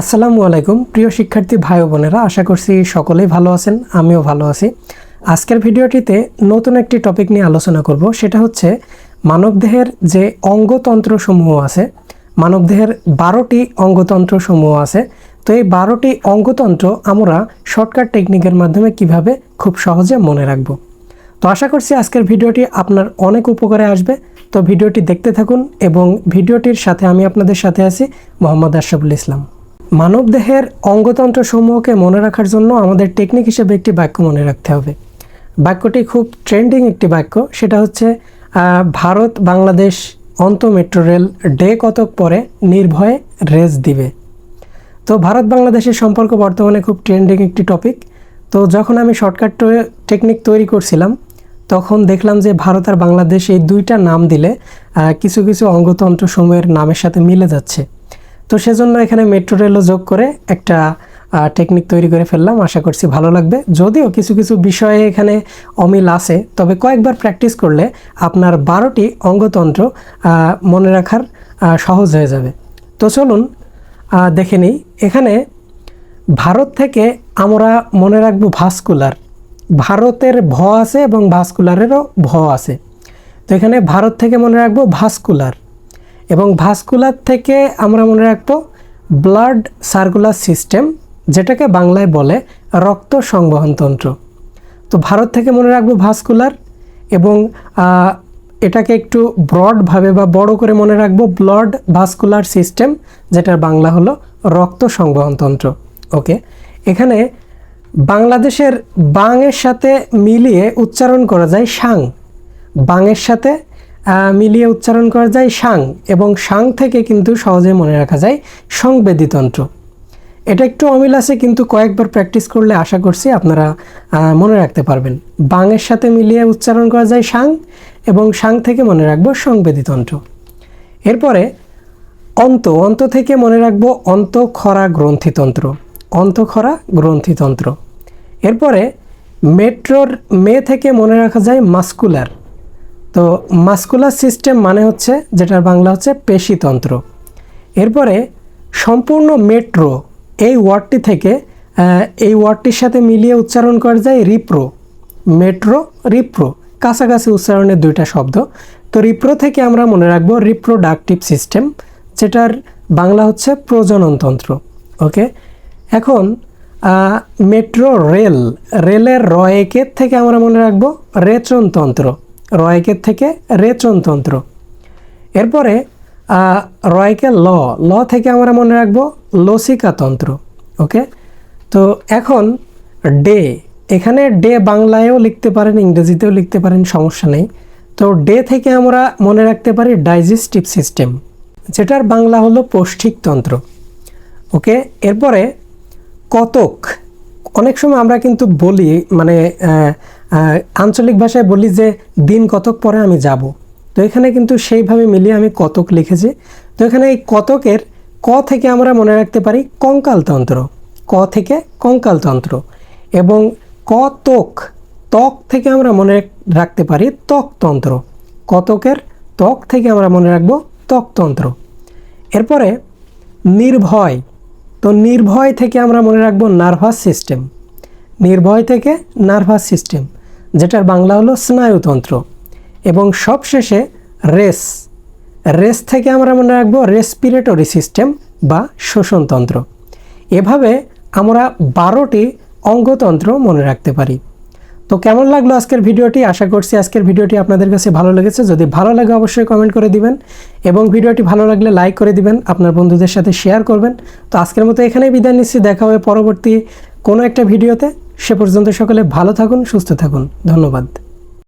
আসসালামু আলাইকুম, প্রিয় শিক্ষার্থী ভাই বোনেরা, আশা করছি সকলেই ভালো আছেন, আমিও ভালো আছি। আজকের ভিডিওটিতে নতুন একটি টপিক নিয়ে আলোচনা করব, সেটা হচ্ছে মানবদেহের যে অঙ্গতন্ত্র সমূহ আছে, মানবদেহের বারোটি অঙ্গতন্ত্র সমূহ আছে। তো এই বারোটি অঙ্গতন্ত্র আমরা শর্টকাট টেকনিকের মাধ্যমে কীভাবে খুব সহজে মনে রাখব। তো আশা করছি আজকের ভিডিওটি আপনার অনেক উপকারে আসবে। তো ভিডিওটি দেখতে থাকুন এবং ভিডিওটির সাথে আমি আপনাদের সাথে আছি মোহাম্মদ আশরাফুল ইসলাম। মানবদেহের অঙ্গতন্ত্র সমূহকে মনে রাখার জন্য আমাদের টেকনিক হিসেবে একটি বাক্য মনে রাখতে হবে। বাক্যটি খুব ট্রেন্ডিং একটি বাক্য। সেটা হচ্ছে ভারত বাংলাদেশ অন্ত মেট্রো রেল ডে কতক পরে নির্ভয়ে রেস দিবে। তো ভারত বাংলাদেশের সম্পর্ক বর্তমানে খুব ট্রেন্ডিং একটি টপিক তো যখন আমি শর্টকাট টেকনিক তৈরি করছিলাম, তখন দেখলাম যে ভারত আর বাংলাদেশ এই দুইটা নাম দিলে কিছু কিছু অঙ্গতন্ত্র সমূহের নামের সাথে মিলে যাচ্ছে। তো সেজন্য এখানে মেট্রো রেলও যোগ করে একটা টেকনিক তৈরি করে ফেললাম। আশা করছি ভালো লাগবে। যদিও কিছু কিছু বিষয়ে এখানে অমিল আছে, তবে কয়েকবার প্র্যাকটিস করলে আপনার বারোটি অঙ্গতন্ত্র মনে রাখার সহজ হয়ে যাবে। তো চলুন দেখে নিই। এখানে ভারত থেকে আমরা মনে রাখব ভাস্কুলার। ভারতের ভ আছে এবং ভাস্কুলারেরও ভ আছে। তো এখানে ভারত থেকে মনে রাখব ভাস্কুলার। এবং ভাস্কুলার থেকে আমরা মনে রাখব ব্লাড সার্কুলার সিস্টেম, যেটাকে বাংলায় বলে রক্ত সংবহন তন্ত্র। তো ভারত থেকে মনে রাখব ভাস্কুলার এবং এটাকে একটু ব্রডভাবে বা বড় করে মনে রাখব ব্লাড ভাস্কুলার সিস্টেম, যেটার বাংলা হলো রক্ত সংবহন তন্ত্র। ওকে? এখানে বাংলাদেশের বাংয়ের সাথে মিলিয়ে উচ্চারণ করা যায় সাং। বাংয়ের সাথে মিলিয়ে উচ্চারণ করা যায় সাং এবং সাং থেকে কিন্তু সহজে মনে রাখা যায় সংবেদীতন্ত্র। এটা একটু অমিল আছে, কিন্তু কয়েকবার প্র্যাকটিস করলে আশা করছি আপনারা মনে রাখতে পারবেন। বাংয়ের সাথে মিলিয়ে উচ্চারণ করা যায় সাং এবং সাং থেকে মনে রাখব সংবেদীতন্ত্র। এরপরে অন্ত অন্ত থেকে মনে রাখব অন্তঃক্ষরা গ্রন্থিতন্ত্র অন্তঃক্ষরা গ্রন্থিতন্ত্র। এরপরে মেট্রোর মে থেকে মনে রাখা যায় মাস্কুলার তো মাস্কুলার সিস্টেম মানে হচ্ছে, যেটার বাংলা হচ্ছে পেশিতন্ত্র। এরপরে সম্পূর্ণ মেট্রো, এই ওয়ার্ডটি থেকে এই ওয়ার্ডটির সাথে মিলিয়ে উচ্চারণ করা যায় রিপ্রো। মেট্রো, রিপ্রো, কাছাকাছি উচ্চারণের দুইটা শব্দ। তো রিপ্রো থেকে আমরা মনে রাখব রিপ্রোডাকটিভ সিস্টেম, যেটার বাংলা হচ্ছে প্রজননতন্ত্র। ওকে? এখন মেট্রো রেল, রেলের রয়েকের থেকে আমরা মনে রাখব রেচনতন্ত্র। রয়েকের থেকে রেচনতন্ত্র। এরপরে আহ, রয়কে ল ল থেকে আমরা মনে রাখব লসিকাতন্ত্র ওকে? তো এখন ডে এখানে ডে বাংলায়ও লিখতে পারেন ইংরেজিতেও লিখতে পারেন সমস্যা নেই। তো ডে থেকে আমরা মনে রাখতে পারি ডাইজেস্টিভ সিস্টেম যেটার বাংলা হলো পৌষ্টিকতন্ত্র ওকে? এরপরে কতক অনেক সময় আমরা কিন্তু বলি মানে আঞ্চলিক ভাষায় বলি যে, দিন কতক পরে আমি যাব? তো এখানে কিন্তু সেইভাবে মিলিয়ে আমি কতক লিখেছি। তো এখানে এই কতকের ক থেকে আমরা মনে রাখতে পারি কঙ্কালতন্ত্র। ক থেকে কঙ্কালতন্ত্র। এবং কতক, ত্বক থেকে আমরা মনে রাখতে পারি ত্বকতন্ত্র। কতকের ত্বক থেকে আমরা মনে রাখব ত্বকতন্ত্র। এরপরে নির্ভয়। তো নির্ভয় থেকে আমরা মনে রাখব নার্ভাস সিস্টেম। নির্ভয় থেকে নার্ভাস সিস্টেম, যেটার বাংলা হলো স্নায়ুতন্ত্র। এবং সবশেষে রেস। রেস থেকে আমরা মনে রাখব রেসপিরেটরি সিস্টেম বা শোষণতন্ত্র। এভাবে আমরা বারোটি অঙ্গতন্ত্র মনে রাখতে পারি। তো কেমন লাগল আজকের ভিডিওটি? আশা করছি আজকের ভিডিওটি আপনাদের কাছে ভালো লেগেছে। যদি ভালো লাগে অবশ্যই কমেন্ট করে দিবেন এবং ভিডিওটি ভালো লাগলে লাইক করে দিবেন, আপনার বন্ধুদের সাথে শেয়ার করবেন। তো আজকের মতো এখানেই বিদায় নিচ্ছি, দেখা হবে পরবর্তী কোনো একটা ভিডিওতে। সে পর্যন্ত সকলে ভালো থাকুন, সুস্থ থাকুন। ধন্যবাদ।